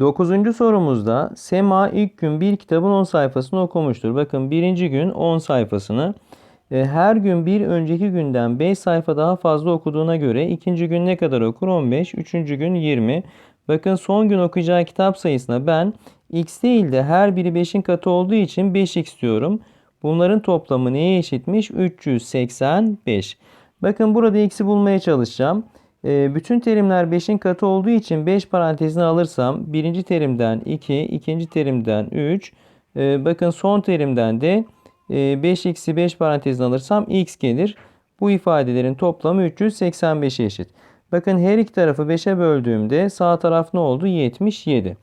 Dokuzuncu sorumuzda Sema ilk gün bir kitabın 10 sayfasını okumuştur. Bakın birinci gün 10 sayfasını. e, Her gün bir önceki günden 5 sayfa daha fazla okuduğuna göre ikinci gün ne kadar okur? 15. Üçüncü gün 20. Bakın son gün okuyacağı kitap sayısına ben x değil de her biri 5'in katı olduğu için 5x diyorum. Bunların toplamı neye eşitmiş? 385. Bakın burada x'i bulmaya çalışacağım. E, bütün terimler 5'in katı olduğu için 5 parantezine alırsam birinci terimden 2, ikinci terimden 3, e, bakın son terimden de e, 5x'i 5 parantezine alırsam x gelir. Bu ifadelerin toplamı 385'e eşit. Bakın her iki tarafı 5'e böldüğümde sağ taraf ne oldu? 77.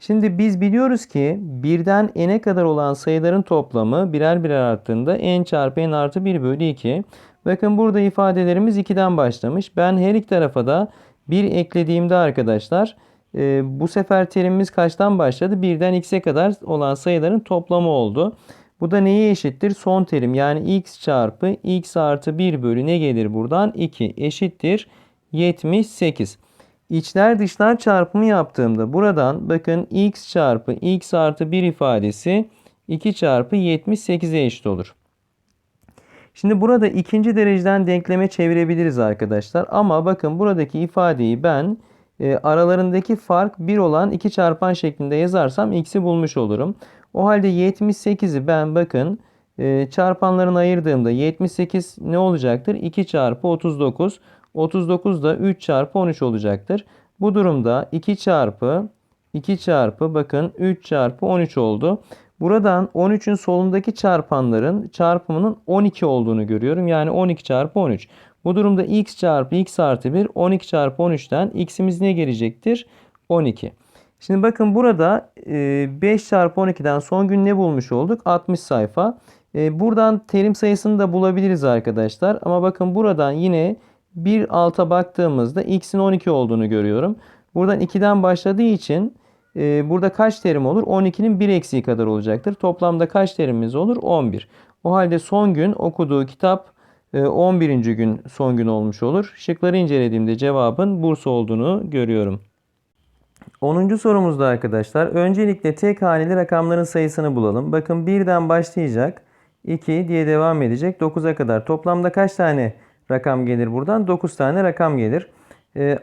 Şimdi biz biliyoruz ki birden n'e kadar olan sayıların toplamı birer birer arttığında n çarpı n artı 1 bölü 2. Bakın burada ifadelerimiz 2'den başlamış. Ben her iki tarafa da 1 eklediğimde arkadaşlar e, bu sefer terimimiz kaçtan başladı? 1'den x'e kadar olan sayıların toplamı oldu. Bu da neye eşittir? Son terim yani x çarpı x artı 1 bölü ne gelir buradan? 2 eşittir 78. İçler dışlar çarpımı yaptığımda buradan bakın x çarpı x artı 1 ifadesi 2 çarpı 78'e eşit olur. Şimdi burada ikinci dereceden denkleme çevirebiliriz arkadaşlar. Ama bakın buradaki ifadeyi ben e, aralarındaki fark 1 olan 2 çarpan şeklinde yazarsam x'i bulmuş olurum. O halde 78'i ben bakın e, çarpanlarını ayırdığımda 78 ne olacaktır? 2 çarpı 39. 39 da 3 çarpı 13 olacaktır. Bu durumda 2 çarpı 2 çarpı bakın 3 çarpı 13 oldu. Buradan 13'ün solundaki çarpanların çarpımının 12 olduğunu görüyorum. Yani 12 çarpı 13. Bu durumda x çarpı x artı 1 12 çarpı 13'ten x'imiz ne gelecektir? 12. Şimdi bakın burada 5 çarpı 12'den son gün ne bulmuş olduk? 60 sayfa. E, buradan terim sayısını da bulabiliriz arkadaşlar. Ama bakın buradan yine bir alta baktığımızda x'in 12 olduğunu görüyorum. Buradan 2'den başladığı için e, burada kaç terim olur? 12'nin 1 eksiği kadar olacaktır. Toplamda kaç terimimiz olur? 11. O halde son gün okuduğu kitap e, 11. gün son gün olmuş olur. Şıkları incelediğimde cevabın Bursa olduğunu görüyorum. 10. sorumuzda arkadaşlar öncelikle tek haneli rakamların sayısını bulalım. Bakın 1'den başlayacak. 2 diye devam edecek. 9'a kadar. Toplamda kaç tane rakam gelir buradan? 9 tane rakam gelir. Ee,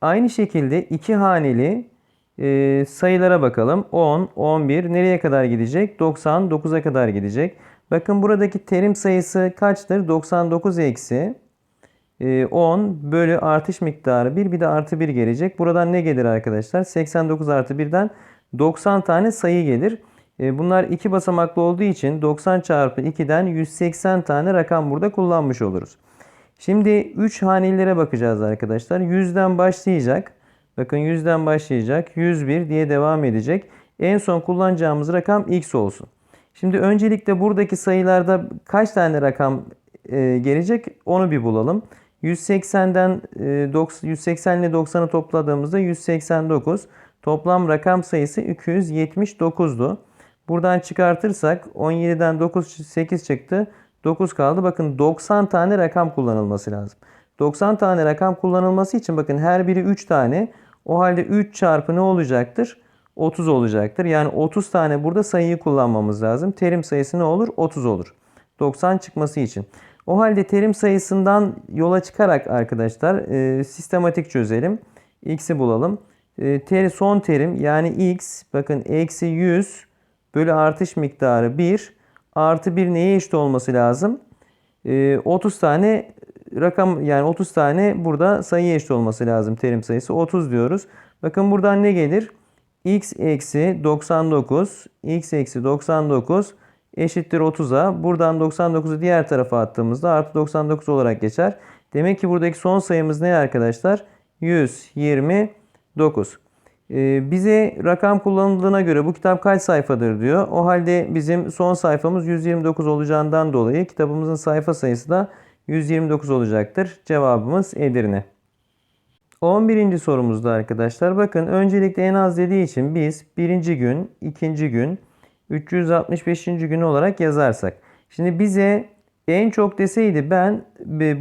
aynı şekilde 2 haneli e, sayılara bakalım. 10, 11 nereye kadar gidecek? 99'a kadar gidecek. Bakın buradaki terim sayısı kaçtır? 99 eksi 10 bölü artış miktarı 1 bir de artı 1 gelecek. Buradan ne gelir arkadaşlar? 89 artı 1'den 90 tane sayı gelir. E, bunlar iki basamaklı olduğu için 90 çarpı 2'den 180 tane rakam burada kullanmış oluruz. Şimdi 3 hanelilere bakacağız arkadaşlar. 100'den başlayacak. Bakın 100'den başlayacak. 101 diye devam edecek. En son kullanacağımız rakam x olsun. Şimdi öncelikle buradaki sayılarda kaç tane rakam e, gelecek onu bir bulalım. 180'den e, 180 ile 90'ı topladığımızda 189. Toplam rakam sayısı 279'du. Buradan çıkartırsak 17'den 9 8 çıktı. 9 kaldı. Bakın 90 tane rakam kullanılması lazım. 90 tane rakam kullanılması için bakın her biri 3 tane. O halde 3 çarpı ne olacaktır? 30 olacaktır. Yani 30 tane burada sayıyı kullanmamız lazım. Terim sayısı ne olur? 30 olur. 90 çıkması için. O halde terim sayısından yola çıkarak arkadaşlar e, sistematik çözelim. X'i bulalım. E, ter, son terim yani x bakın eksi 100 bölü artış miktarı 1 artı 1 neye eşit olması lazım? E, 30 tane rakam yani 30 tane burada sayı eşit olması lazım terim sayısı 30 diyoruz. Bakın buradan ne gelir? x eksi 99 x eksi 99 eşittir 30'a. Buradan 99'u diğer tarafa attığımızda artı 99 olarak geçer. Demek ki buradaki son sayımız ne arkadaşlar? 129. Ee, bize rakam kullanıldığına göre bu kitap kaç sayfadır diyor. O halde bizim son sayfamız 129 olacağından dolayı kitabımızın sayfa sayısı da 129 olacaktır. Cevabımız Edirne. 11. sorumuzda arkadaşlar bakın öncelikle en az dediği için biz birinci gün, ikinci gün, 365. gün olarak yazarsak. Şimdi bize en çok deseydi ben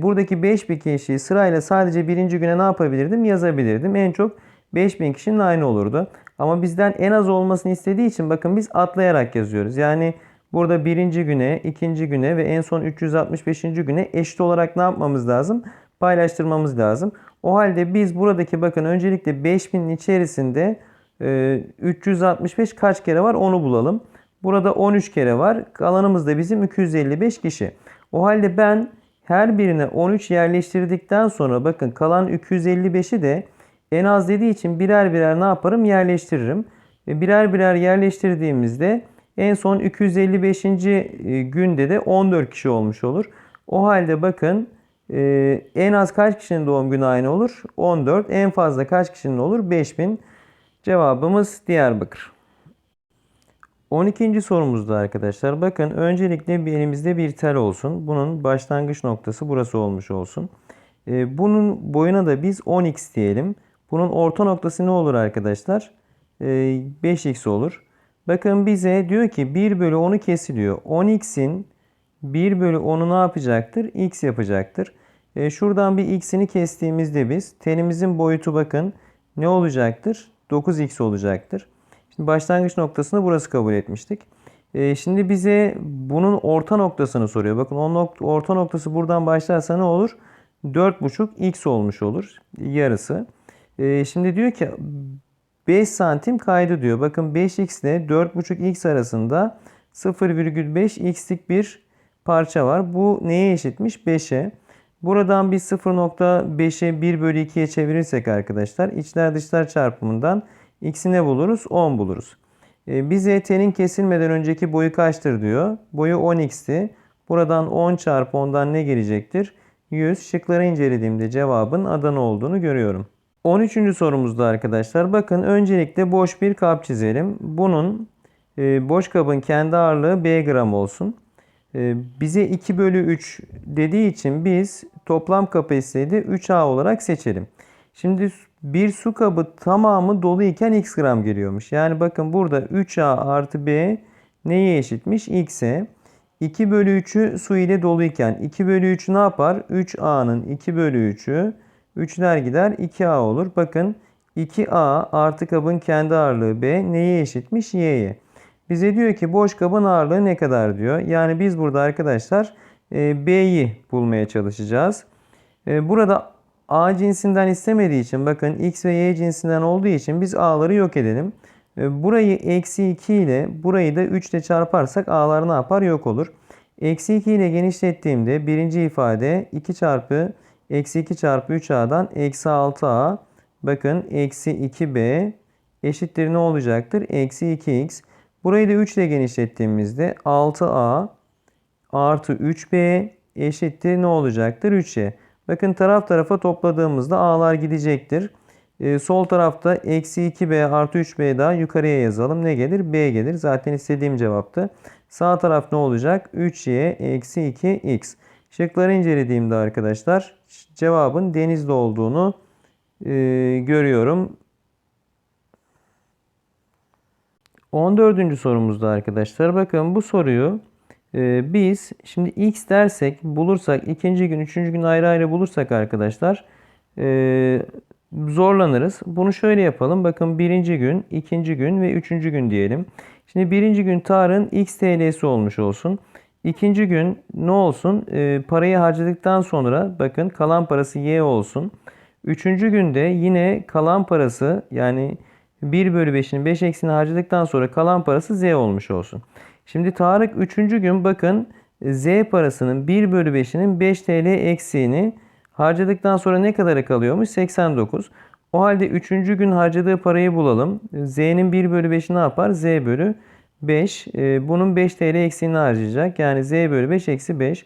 buradaki 5000 kişiyi sırayla sadece birinci güne ne yapabilirdim? Yazabilirdim. En çok 5000 kişinin aynı olurdu. Ama bizden en az olmasını istediği için bakın biz atlayarak yazıyoruz. Yani burada birinci güne, ikinci güne ve en son 365. güne eşit olarak ne yapmamız lazım? Paylaştırmamız lazım. O halde biz buradaki bakın öncelikle 5000'in içerisinde e, 365 kaç kere var onu bulalım. Burada 13 kere var. Kalanımız da bizim 255 kişi. O halde ben her birine 13 yerleştirdikten sonra bakın kalan 255'i de en az dediği için birer birer ne yaparım? Yerleştiririm. Ve birer birer yerleştirdiğimizde en son 255. günde de 14 kişi olmuş olur. O halde bakın e, en az kaç kişinin doğum günü aynı olur? 14. En fazla kaç kişinin olur? 5000. Cevabımız Diyarbakır. 12. sorumuzda arkadaşlar bakın öncelikle bir elimizde bir tel olsun. Bunun başlangıç noktası burası olmuş olsun. Ee, bunun boyuna da biz 10x diyelim. Bunun orta noktası ne olur arkadaşlar? Ee, 5x olur. Bakın bize diyor ki 1 bölü 10'u kesiliyor. 10x'in 1 bölü 10'u ne yapacaktır? x yapacaktır. Ee, şuradan bir x'ini kestiğimizde biz telimizin boyutu bakın ne olacaktır? 9x olacaktır. Şimdi başlangıç noktasını burası kabul etmiştik. Ee, şimdi bize bunun orta noktasını soruyor. Bakın o nokta, orta noktası buradan başlarsa ne olur? 4,5x olmuş olur. Yarısı. Ee, şimdi diyor ki 5 santim kaydı diyor. Bakın 5x ile 4,5x arasında 0,5x'lik bir parça var. Bu neye eşitmiş? 5'e. Buradan biz 0.5'e 1 bölü 2'ye çevirirsek arkadaşlar içler dışlar çarpımından x'i ne buluruz? 10 buluruz. E, bize t'nin kesilmeden önceki boyu kaçtır diyor. Boyu 10x'ti. Buradan 10 çarpı 10'dan ne gelecektir? 100. Şıkları incelediğimde cevabın Adana olduğunu görüyorum. 13. sorumuzda arkadaşlar bakın öncelikle boş bir kap çizelim. Bunun e, boş kabın kendi ağırlığı b gram olsun. E, bize 2 bölü 3 dediği için biz toplam kapasiteyi de 3A olarak seçelim. Şimdi bir su kabı tamamı dolu iken x gram geliyormuş. Yani bakın burada 3A artı B neye eşitmiş? X'e. 2 bölü 3'ü su ile dolu iken 2 bölü 3 ne yapar? 3A'nın 2 bölü 3'ü 3'ler gider 2A olur. Bakın 2A artı kabın kendi ağırlığı B neye eşitmiş? Y'ye. Bize diyor ki boş kabın ağırlığı ne kadar diyor. Yani biz burada arkadaşlar e, B'yi bulmaya çalışacağız. E, burada A cinsinden istemediği için bakın X ve Y cinsinden olduğu için biz A'ları yok edelim. E, burayı eksi 2 ile burayı da 3 ile çarparsak A'lar ne yapar? Yok olur. Eksi 2 ile genişlettiğimde birinci ifade 2 çarpı eksi 2 çarpı 3A'dan eksi 6A bakın eksi 2B eşittir ne olacaktır? Eksi 2X. Burayı da 3 ile genişlettiğimizde 6A artı 3B eşittir ne olacaktır? 3Y. Bakın taraf tarafa topladığımızda A'lar gidecektir. Ee, sol tarafta eksi 2B artı 3B daha yukarıya yazalım. Ne gelir? B gelir. Zaten istediğim cevaptı. Sağ taraf ne olacak? 3Y eksi 2X. Şıkları incelediğimde arkadaşlar cevabın denizde olduğunu e, görüyorum. 14. sorumuzda arkadaşlar bakın bu soruyu e, biz şimdi x dersek bulursak ikinci gün üçüncü gün ayrı ayrı bulursak arkadaşlar e, zorlanırız. Bunu şöyle yapalım. Bakın birinci gün, ikinci gün ve üçüncü gün diyelim. Şimdi birinci gün Tar'ın x TL'si olmuş olsun. İkinci gün ne olsun? E, parayı harcadıktan sonra bakın kalan parası y olsun. Üçüncü günde yine kalan parası yani 1 bölü 5'in 5 eksini harcadıktan sonra kalan parası z olmuş olsun. Şimdi Tarık 3. gün bakın z parasının 1 bölü 5'inin 5 TL eksiğini harcadıktan sonra ne kadara kalıyormuş? 89. O halde 3. gün harcadığı parayı bulalım. Z'nin 1 bölü 5'i ne yapar? Z bölü 5. Ee, bunun 5 TL eksiğini harcayacak. Yani Z bölü 5 eksi 5.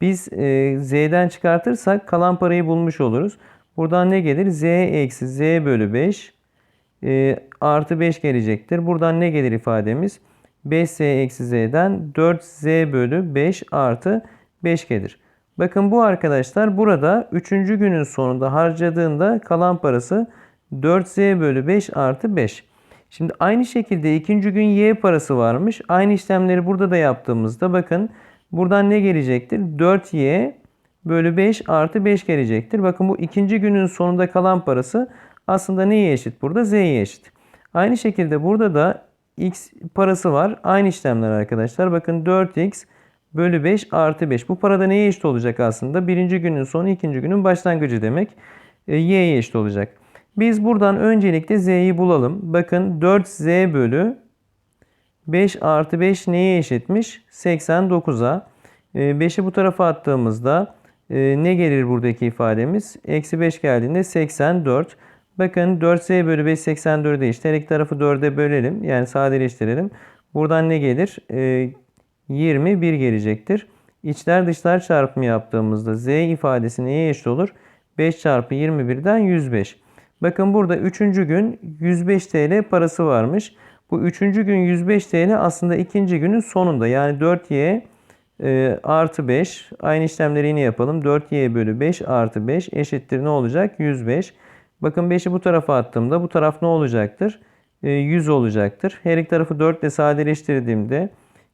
Biz e, Z'den çıkartırsak kalan parayı bulmuş oluruz. Buradan ne gelir? Z eksi Z bölü 5 e, artı 5 gelecektir. Buradan ne gelir ifademiz? 5z eksi z'den 4z bölü 5 artı 5 gelir. Bakın bu arkadaşlar burada 3. günün sonunda harcadığında kalan parası 4z bölü 5 artı 5. Şimdi aynı şekilde ikinci gün y parası varmış. Aynı işlemleri burada da yaptığımızda bakın buradan ne gelecektir? 4y bölü 5 artı 5 gelecektir. Bakın bu ikinci günün sonunda kalan parası aslında neye eşit burada? Z'ye eşit. Aynı şekilde burada da x parası var. Aynı işlemler arkadaşlar. Bakın 4x bölü 5 artı 5. Bu parada neye eşit olacak aslında? Birinci günün sonu ikinci günün başlangıcı demek. E, y'ye eşit olacak. Biz buradan öncelikle z'yi bulalım. Bakın 4z bölü 5 artı 5 neye eşitmiş? 89'a. 5'i bu tarafa attığımızda e, ne gelir buradaki ifademiz? Eksi 5 geldiğinde 84. Bakın 4z bölü 5 84'e eşit. Her iki tarafı 4'e bölelim. Yani sadeleştirelim. Buradan ne gelir? E, 21 gelecektir. İçler dışlar çarpımı yaptığımızda z ifadesi neye eşit olur? 5 çarpı 21'den 105. Bakın burada 3. gün 105 TL parası varmış. Bu 3. gün 105 TL aslında 2. günün sonunda. Yani 4y e, artı 5. Aynı işlemleri yine yapalım. 4y bölü 5 artı 5 eşittir ne olacak? 105. Bakın 5'i bu tarafa attığımda bu taraf ne olacaktır? E, 100 olacaktır. Her iki tarafı 4 ile sadeleştirdiğimde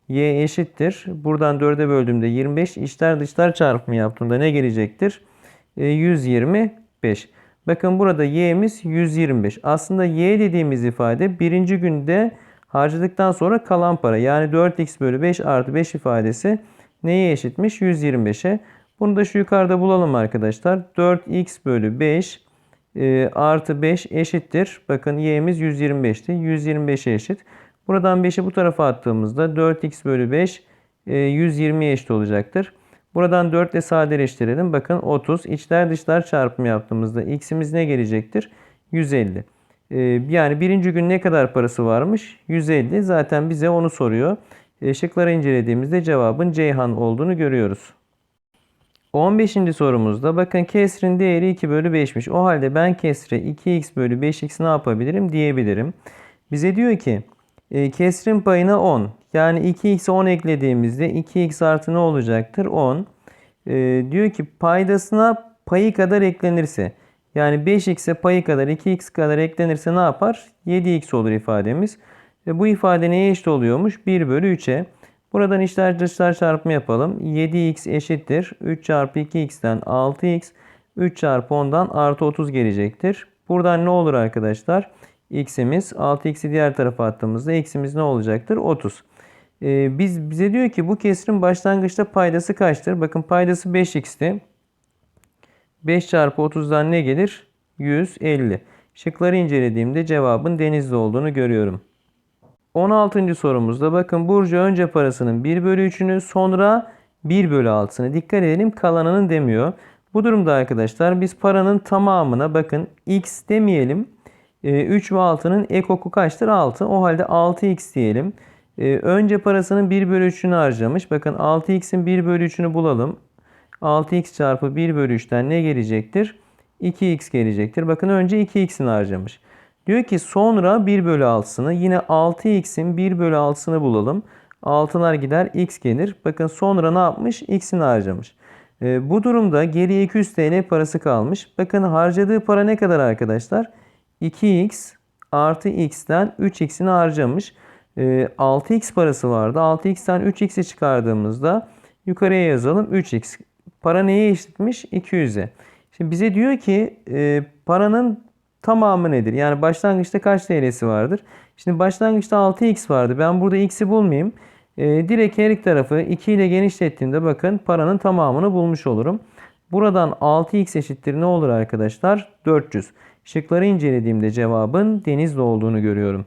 y eşittir. Buradan 4'e böldüğümde 25. İçler dışlar çarpımı yaptığımda ne gelecektir? E, 125. Bakın burada y'miz 125. Aslında y dediğimiz ifade birinci günde harcadıktan sonra kalan para. Yani 4x bölü 5 artı 5 ifadesi neye eşitmiş? 125'e. Bunu da şu yukarıda bulalım arkadaşlar. 4x bölü 5 e, artı 5 eşittir. Bakın y'miz 125'ti. 125'e eşit. Buradan 5'i bu tarafa attığımızda 4x bölü 5 e, 120'ye eşit olacaktır. Buradan 4 ile sadeleştirelim. Bakın 30. İçler dışlar çarpımı yaptığımızda x'imiz ne gelecektir? 150. Ee, yani birinci gün ne kadar parası varmış? 150. Zaten bize onu soruyor. E, şıkları incelediğimizde cevabın Ceyhan olduğunu görüyoruz. 15. sorumuzda bakın kesrin değeri 2 bölü 5'miş. O halde ben kesre 2x bölü 5x ne yapabilirim diyebilirim. Bize diyor ki e, kesrin payına 10. Yani 2x'e 10 eklediğimizde 2x artı ne olacaktır? 10. E, diyor ki paydasına payı kadar eklenirse yani 5x'e payı kadar 2x kadar eklenirse ne yapar? 7x olur ifademiz. Ve bu ifade neye eşit oluyormuş? 1 bölü 3'e. Buradan içler dışlar çarpımı yapalım. 7x eşittir. 3 çarpı 2x'ten 6x. 3 çarpı 10'dan artı 30 gelecektir. Buradan ne olur arkadaşlar? x'imiz 6x'i diğer tarafa attığımızda x'imiz ne olacaktır? 30. Ee, biz bize diyor ki bu kesrin başlangıçta paydası kaçtır? Bakın paydası 5x'ti. 5 çarpı 30'dan ne gelir? 150. Şıkları incelediğimde cevabın denizli olduğunu görüyorum. 16. sorumuzda bakın Burcu önce parasının 1 bölü 3'ünü sonra 1 bölü 6'sını dikkat edelim kalanının demiyor. Bu durumda arkadaşlar biz paranın tamamına bakın x demeyelim. 3 ve 6'nın ek oku kaçtır? 6. O halde 6x diyelim. Ee, önce parasının 1 bölü 3'ünü harcamış. Bakın 6x'in 1 bölü 3'ünü bulalım. 6x çarpı 1 bölü 3'ten ne gelecektir? 2x gelecektir. Bakın önce 2x'ini harcamış. Diyor ki sonra 1 bölü 6'sını yine 6x'in 1 bölü 6'sını bulalım. 6'lar gider x gelir. Bakın sonra ne yapmış? x'ini harcamış. Ee, bu durumda geriye 200 TL parası kalmış. Bakın harcadığı para ne kadar arkadaşlar? 2x artı x'ten 3x'ini harcamış. Ee, 6x parası vardı. 6x'ten 3x'i çıkardığımızda yukarıya yazalım 3x. Para neye eşitmiş? 200'e. Şimdi bize diyor ki e, paranın tamamı nedir? Yani başlangıçta kaç TL'si vardır? Şimdi başlangıçta 6x vardı. Ben burada x'i bulmayayım. E, direkt her iki tarafı 2 ile genişlettiğimde bakın paranın tamamını bulmuş olurum. Buradan 6x eşittir ne olur arkadaşlar? 400. Şıkları incelediğimde cevabın denizli olduğunu görüyorum.